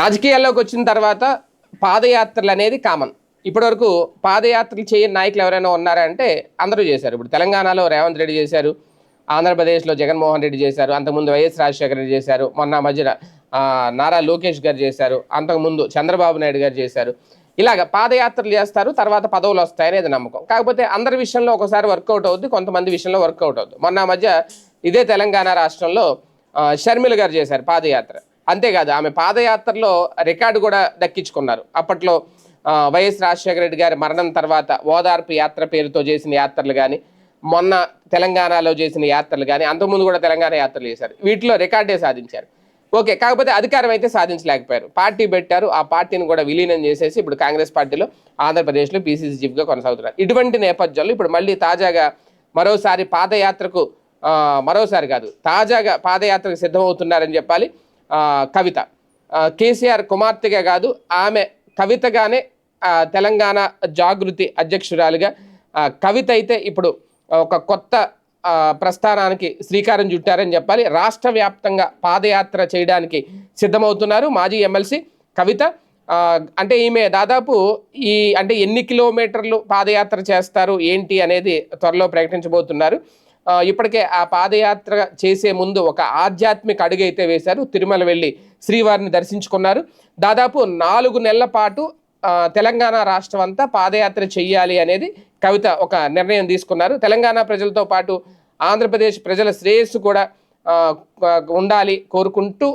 రాజకీయాల్లోకి వచ్చిన తర్వాత పాదయాత్రలు అనేది కామన్ ఇప్పటివరకు పాదయాత్రలు చేయని నాయకులు ఎవరైనా ఉన్నారంటే అందరూ చేశారు. ఇప్పుడు తెలంగాణలో రేవంత్ రెడ్డి చేశారు ఆంధ్రప్రదేశ్లో జగన్మోహన్ రెడ్డి చేశారు అంతకుముందు వైఎస్ రాజశేఖర రెడ్డి చేశారు మొన్న మధ్యన నారా లోకేష్ గారు చేశారు అంతకుముందు చంద్రబాబు నాయుడు గారు చేశారు. ఇలాగ పాదయాత్రలు చేస్తారు తర్వాత పదవులు వస్తాయనేది నమ్మకం. కాకపోతే అందరి విషయంలో ఒకసారి వర్కౌట్ అవుద్ది కొంతమంది విషయంలో వర్కౌట్ అవుద్ది. మొన్న మధ్య ఇదే తెలంగాణ రాష్ట్రంలో షర్మిల గారు చేశారు పాదయాత్ర. అంతేకాదు ఆమె పాదయాత్రలో రికార్డు కూడా దక్కించుకున్నారు. అప్పట్లో వైఎస్ రాజశేఖర రెడ్డి గారి మరణం తర్వాత ఓదార్పు యాత్ర పేరుతో చేసిన యాత్రలు కానీ మొన్న తెలంగాణలో చేసిన యాత్రలు కానీ అంతకుముందు కూడా తెలంగాణ యాత్రలు చేశారు. వీటిలో రికార్డే సాధించారు. ఓకే కాకపోతే అధికారం అయితే సాధించలేకపోయారు. పార్టీ పెట్టారు ఆ పార్టీని కూడా విలీనం చేసేసి ఇప్పుడు కాంగ్రెస్ పార్టీలో ఆంధ్రప్రదేశ్లో పీసీసీ చీఫ్గా కొనసాగుతున్నారు. ఇటువంటి నేపథ్యంలో ఇప్పుడు మళ్ళీ తాజాగా మరోసారి పాదయాత్రకు మరోసారి కాదు తాజాగా పాదయాత్రకు సిద్ధమవుతున్నారని చెప్పాలి. కవిత. కేసీఆర్ కుమార్తెగా కాదు ఆమె కవితగానే తెలంగాణ జాగృతి అధ్యక్షురాలిగా కవిత అయితే ఇప్పుడు ఒక కొత్త ప్రస్థానానికి శ్రీకారం చుట్టారని చెప్పాలి. రాష్ట్ర వ్యాప్తంగా పాదయాత్ర చేయడానికి సిద్ధమవుతున్నారు మాజీ ఎమ్మెల్సీ కవిత. అంటే ఈమె దాదాపు ఈ అంటే ఎన్ని కిలోమీటర్లు పాదయాత్ర చేస్తారు ఏంటి అనేది త్వరలో ప్రకటించబోతున్నారు. ఇప్పటికే ఆ పాదయాత్ర చేసే ముందు ఒక ఆధ్యాత్మిక అడుగైతే వేశారు. తిరుమల వెళ్ళి శ్రీవారిని దర్శించుకున్నారు. దాదాపు నాలుగు నెలల పాటు తెలంగాణ రాష్ట్రం అంతా పాదయాత్ర చెయ్యాలి అనేది కవిత ఒక నిర్ణయం తీసుకున్నారు. తెలంగాణ ప్రజలతో పాటు ఆంధ్రప్రదేశ్ ప్రజల శ్రేయస్సు కూడా ఉండాలి కోరుకుంటూ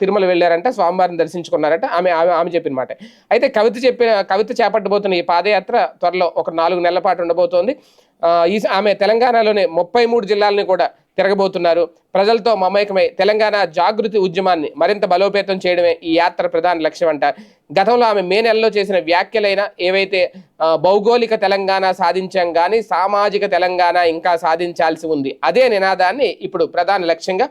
తిరుమల వెళ్ళారంట స్వామివారిని దర్శించుకున్నారట. ఆమె ఆమె ఆమె చెప్పిన మాట. అయితే కవిత చెప్పిన కవిత చేపట్టబోతున్న ఈ పాదయాత్ర త్వరలో ఒక నాలుగు నెలల పాటు ఉండబోతోంది. ఈ ఆమె తెలంగాణలోనే ముప్పై మూడు జిల్లాలని కూడా తిరగబోతున్నారు. ప్రజలతో మమేకమై తెలంగాణ జాగృతి ఉద్యమాన్ని మరింత బలోపేతం చేయడమే ఈ యాత్ర ప్రధాన లక్ష్యం అంట గతంలో ఆమె మే నెలలో చేసిన వ్యాఖ్యలైన ఏవైతే భౌగోళిక తెలంగాణ సాధించాం కానీ సామాజిక తెలంగాణ ఇంకా సాధించాల్సి ఉంది. అదే నినాదాన్ని ఇప్పుడు ప్రధాన లక్ష్యంగా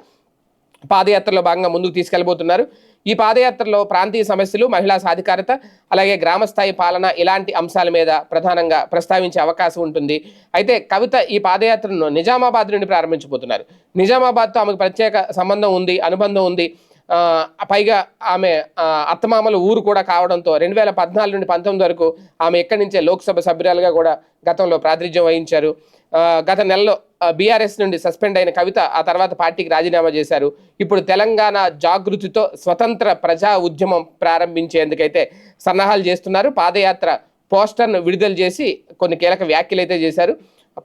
పాదయాత్రలో భాగంగా ముందుకు తీసుకెళ్ళబోతున్నారు. ఈ పాదయాత్రలో ప్రాంతీయ సమస్యలు మహిళా సాధికారత అలాగే గ్రామస్థాయి పాలన ఇలాంటి అంశాల మీద ప్రధానంగా ప్రస్తావించే అవకాశం ఉంటుంది. అయితే కవిత ఈ పాదయాత్రను నిజామాబాద్ నుండి ప్రారంభించబోతున్నారు. నిజామాబాద్తో ఆమెకు ప్రత్యేక సంబంధం ఉంది అనుబంధం ఉంది. పైగా ఆమె అత్తమామల ఊరు కూడా కావడంతో రెండు వేల పద్నాలుగు నుండి పంతొమ్మిది వరకు ఆమె ఎక్కడి నుంచే లోక్సభ సభ్యురాలుగా కూడా గతంలో ప్రాతినిధ్యం వహించారు. గత నెలలో బీఆర్ఎస్ నుండి సస్పెండ్ అయిన కవిత ఆ తర్వాత పార్టీకి రాజీనామా చేశారు. ఇప్పుడు తెలంగాణ జాగృతితో స్వతంత్ర ప్రజా ఉద్యమం ప్రారంభించేందుకైతే సన్నాహాలు చేస్తున్నారు. పాదయాత్ర పోస్టర్ను విడుదల చేసి కొన్ని కీలక వ్యాఖ్యలు అయితే చేశారు.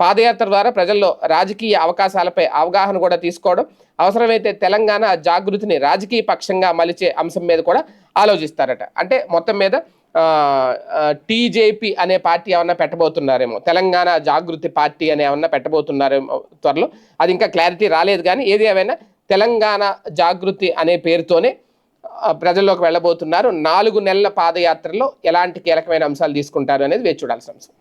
పాదయాత్ర ద్వారా ప్రజల్లో రాజకీయ అవకాశాలపై అవగాహన కూడా తీసుకోవడం అవసరమైతే తెలంగాణ జాగృతిని రాజకీయ పక్షంగా మలిచే అంశం మీద కూడా ఆలోచిస్తారట. అంటే మొత్తం మీద టీజేపీ అనే పార్టీ ఏమన్నా పెట్టబోతున్నారేమో తెలంగాణ జాగృతి పార్టీ అని ఏమన్నా పెట్టబోతున్నారేమో త్వరలో అది ఇంకా క్లారిటీ రాలేదు కానీ ఏది ఏమైనా తెలంగాణ జాగృతి అనే పేరుతోనే ప్రజల్లోకి వెళ్ళబోతున్నారు. నాలుగు నెలల పాదయాత్రలో ఎలాంటి కీలకమైన అంశాలు తీసుకుంటారు అనేది వేచి చూడాల్సిన అంశం.